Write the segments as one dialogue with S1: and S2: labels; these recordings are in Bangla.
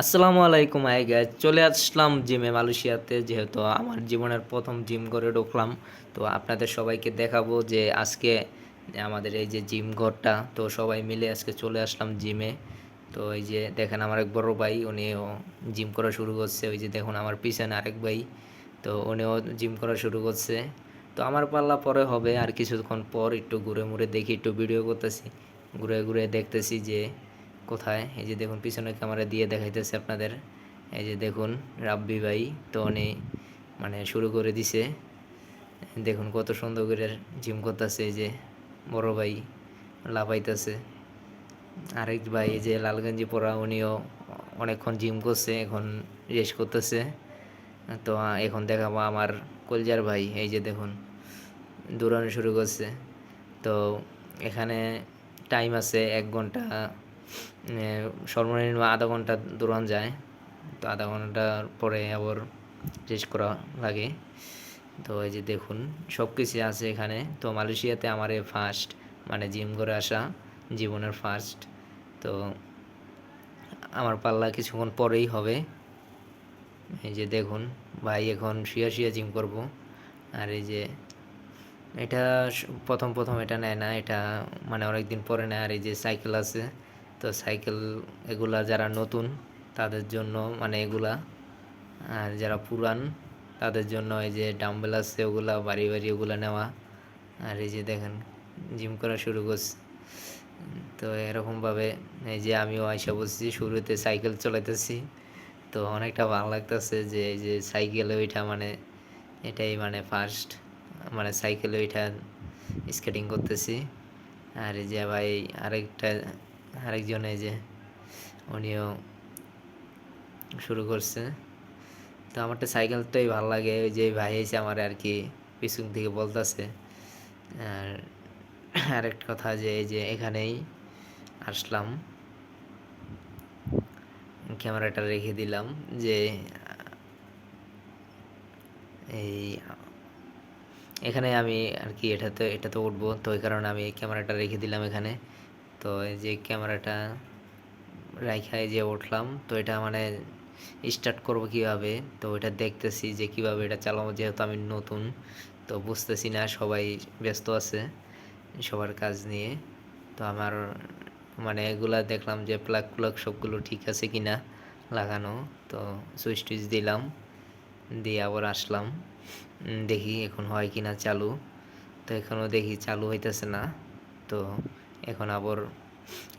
S1: আসসালামু আলাইকুম আই চলে আসলাম জিমে মালয়েশিয়াতে, যেহেতু আমার জীবনের প্রথম জিম করে ঢুকলাম। তো আপনাদের সবাইকে দেখাবো যে আজকে আমাদের এই যে জিম ঘরটা, তো সবাই মিলে আজকে চলে আসলাম জিমে। তো এই যে দেখেন আমার এক বড় ভাই, উনিও জিম করা শুরু করছে। ওই যে দেখুন আমার পিছনে আরেক ভাই, তো উনিও জিম করা শুরু করছে। তো আমার পাল্লা পরে হবে, আর কিছুক্ষণ পর একটু ঘুরে মুড়ে দেখি, একটু ভিডিও করতেছি। ঘুরে ঘুরে দেখতেছি যে কোথায়? এই যে দেখুন, পিছনে ক্যামেরা দিয়ে দেখাইতেছে আপনাদের। এই যে দেখুন, রাব্বি ভাই উনি মানে শুরু করে দিছে। দেখুন, কত সুন্দর করে জিম করতেছে এই যে বড় ভাই, লাফাইতেছে। আরেক ভাই, এই যে লাল গেঞ্জি পরা, উনিও অনেকক্ষণ জিম করছে, এখন রেস্ট করতেছে। তো এখন দেখাবো আমার কলজার ভাই, এই যে দেখুন, দৌড়ানো শুরু করছে। তো, এখানে টাইম আছে এক ঘণ্টা সর্বনিম্ন আধা ঘণ্টা দৌড়ান যায়। তো আধা ঘণ্টার পরে আবার রেস্ট করা লাগে। তো এই যে দেখুন সব কিছু আছে এখানে। তো মালয়েশিয়াতে আমার ফার্স্ট মানে জিম করে আসা, জীবনের ফার্স্ট তো আমার পাল্লা কিছুক্ষণ পরেই হবে। এই যে দেখুন, ভাই এখন শুয়ে শুয়ে জিম করব। আর এই যে এটা প্রথম প্রথম এটা নেয় না, এটা মানে অনেক দিন পরে নেয়। আর এই যে সাইকেল আছে তো সাইকেল এগুলা যারা নতুন, তাদের জন্য মানে এগুলা, আর যারা পুরান, তাদের জন্য এই যে ডাম্বেল আছে, ওগুলা বাড়ি বাড়ি ওগুলা নেওয়া। আর এই যে দেখেন জিম করা শুরু করছে। তো এরকমভাবে এই যে আমিও আইসা বসছি, শুরুতে সাইকেল চলাইতেছি। তো অনেকটা ভালো লাগতেছে যে এই যে সাইকেলে ওইটা মানে এটাই মানে ফার্স্ট মানে সাইকেলে ওইটা স্কেটিং করতেছি। আর এই যে ভাই আরেকটা আরেকজন এই যে উনিও শুরু করছে। তো আমারটা সাইকেলটাই ভালো লাগে, ওই যে ভাই এসে আমার আর কি পিছন থেকে বলতেছে। আর আরেকটা কথা যে এই যে এখানেই আসলাম। ক্যামেরাটা রেখে দিলাম যে এই এখানে আমি আর কি এটা এটাতে এটাতে উঠবো। তো ওই কারণে আমি ক্যামেরাটা রেখে দিলাম এখানে। তো এই যে ক্যামেরাটা রাইখায় যে উঠলাম, তো এটা মানে স্টার্ট করব কীভাবে? তো এটা দেখতেছি যে কীভাবে এটা চালাবো, যেহেতু আমি নতুন, তো বুঝতেছি না, সবাই ব্যস্ত আছে সবার কাজ নিয়ে। তো আমার মানে এগুলা দেখলাম যে প্লাগ প্লাগ সবগুলো ঠিক আছে কিনা লাগানো, তো সুইচ টুইচ দিলাম, দিয়ে আবার আসলাম। দেখি এখন হয় কিনা চালু। তো এখনও দেখি চালু হইতেছে না, তো এখন আবার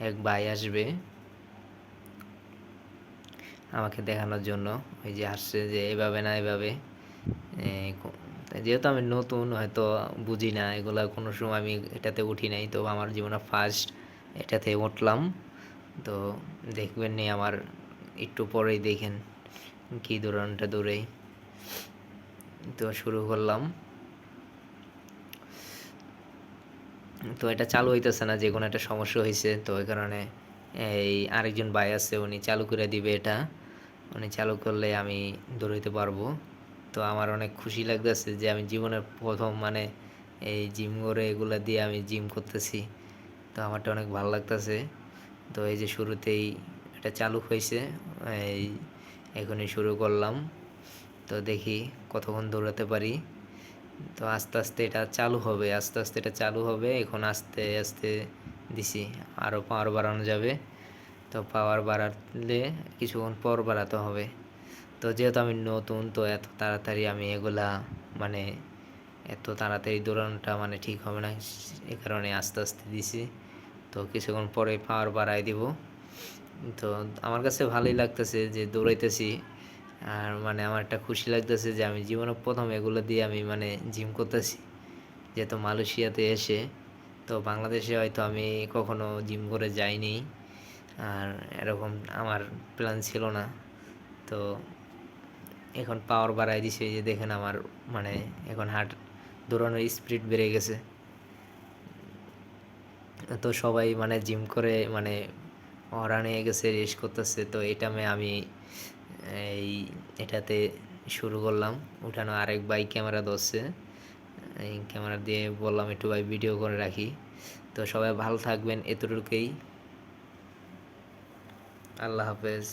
S1: এক ভাই আসবে আমাকে দেখানোর জন্য। ওই যে আসছে যে এভাবে না এভাবে। যেহেতু আমি নতুন, হয়তো বুঝি না, এগুলা কোনো সময় আমি এটাতে উঠি নাই। তো আমার জীবনে ফার্স্ট এটাতে উঠলাম। তো দেখবেন নি আমার একটু পরেই দেখেন কী দৌড়ানোটা দৌড়েই তো শুরু করলাম। তো এটা চালু হইতেছে না যে কোনো একটা সমস্যা হয়েছে তো ওই কারণে এই আরেকজন ভাই আছে, উনি চালু করে দিবে এটা। উনি চালু করলে আমি দৌড়াইতে পারব। তো আমার অনেক খুশি লাগতেছে যে আমি জীবনের প্রথম মানে এই জিম করে এগুলা দিয়ে আমি জিম করতেছি। তো আমারটা অনেক ভালো লাগতেছে। তো এই যে শুরুতেই এটা চালু হয়েছে, এই এখনই শুরু করলাম। তো দেখি কতক্ষণ দৌড়াতে পারি। তো আস্তে আস্তে এটা চালু হবে, আস্তে আস্তে এটা চালু হবে, এখন আস্তে আস্তে দিছি। আরও পাওয়ার বাড়ানো যাবে। তো পাওয়ার বাড়ালে কিছুক্ষণ পর বাড়াতে হবে। তো যেহেতু আমি নতুন, তো এত তাড়াতাড়ি আমি এগুলা মানে এত তাড়াতাড়ি দৌড়ানোটা মানে ঠিক হবে না। এ কারণে আস্তে আস্তে দিছি। তো কিছুক্ষণ পরে পাওয়ার বাড়াই দিব। তো আমার কাছে ভালোই লাগতেছে যে দৌড়াইতেছি। আর মানে আমার একটা খুশি লাগতেছে যে আমি জীবনে প্রথম এগুলো দিয়ে আমি মানে জিম করতেছি। যেহেতু মালয়েশিয়াতে এসে, তো বাংলাদেশে হয়তো আমি কখনো জিম করে যাইনি। আর এরকম আমার প্ল্যান ছিল না। তো এখন পাওয়ার বাড়াই দিছে যে দেখেন আমার মানে এখন হার্ট দৌড়ানোর স্পিড বেড়ে গেছে। তো সবাই মানে জিম করে মানে ওরা নিয়ে গেছে রেস করতেছে। তো এটা আমি এই এটাতে শুরু করলাম। উঠানো আরেক ভাই ক্যামেরা ধরছে। এই ক্যামেরা দিয়ে বললাম একটু ভাই ভিডিও করে রাখি। তো সবাই ভালো থাকবেন এতটুকুই। আল্লাহ হাফেজ।